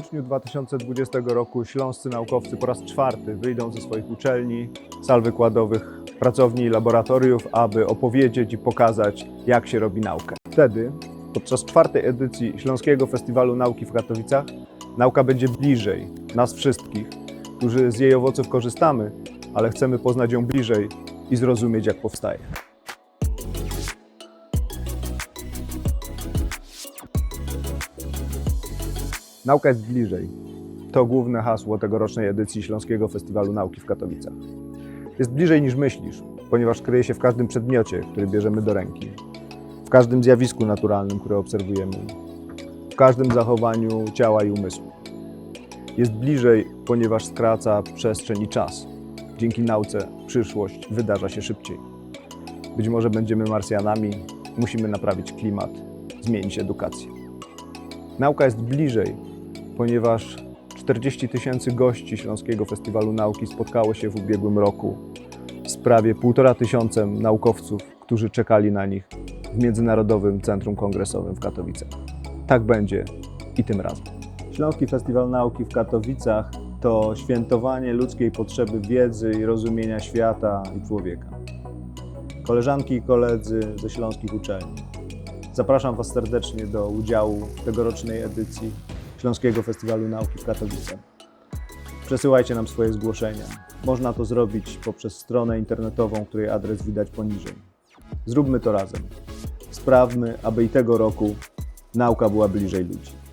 styczniu 2020 roku śląscy naukowcy po raz czwarty wyjdą ze swoich uczelni, sal wykładowych, pracowni i laboratoriów, aby opowiedzieć i pokazać, jak się robi naukę. Wtedy, podczas czwartej edycji Śląskiego Festiwalu Nauki w Katowicach, nauka będzie bliżej nas wszystkich, którzy z jej owoców korzystamy, ale chcemy poznać ją bliżej i zrozumieć, jak powstaje. Nauka jest bliżej. To główne hasło tegorocznej edycji Śląskiego Festiwalu Nauki w Katowicach. Jest bliżej niż myślisz, ponieważ kryje się w każdym przedmiocie, który bierzemy do ręki, w każdym zjawisku naturalnym, które obserwujemy, w każdym zachowaniu ciała i umysłu. Jest bliżej, ponieważ skraca przestrzeń i czas. Dzięki nauce przyszłość wydarza się szybciej. Być może będziemy Marsjanami, musimy naprawić klimat, zmienić edukację. Nauka jest bliżej, ponieważ 40 tysięcy gości Śląskiego Festiwalu Nauki spotkało się w ubiegłym roku z prawie półtora tysiącem naukowców, którzy czekali na nich w Międzynarodowym Centrum Kongresowym w Katowicach. Tak będzie i tym razem. Śląski Festiwal Nauki w Katowicach to świętowanie ludzkiej potrzeby wiedzy i rozumienia świata i człowieka. Koleżanki i koledzy ze śląskich uczelni. Zapraszam Was serdecznie do udziału w tegorocznej edycji Śląskiego Festiwalu Nauki w Katowicach. Przesyłajcie nam swoje zgłoszenia. Można to zrobić poprzez stronę internetową, której adres widać poniżej. Zróbmy to razem. Sprawmy, aby i tego roku nauka była bliżej ludzi.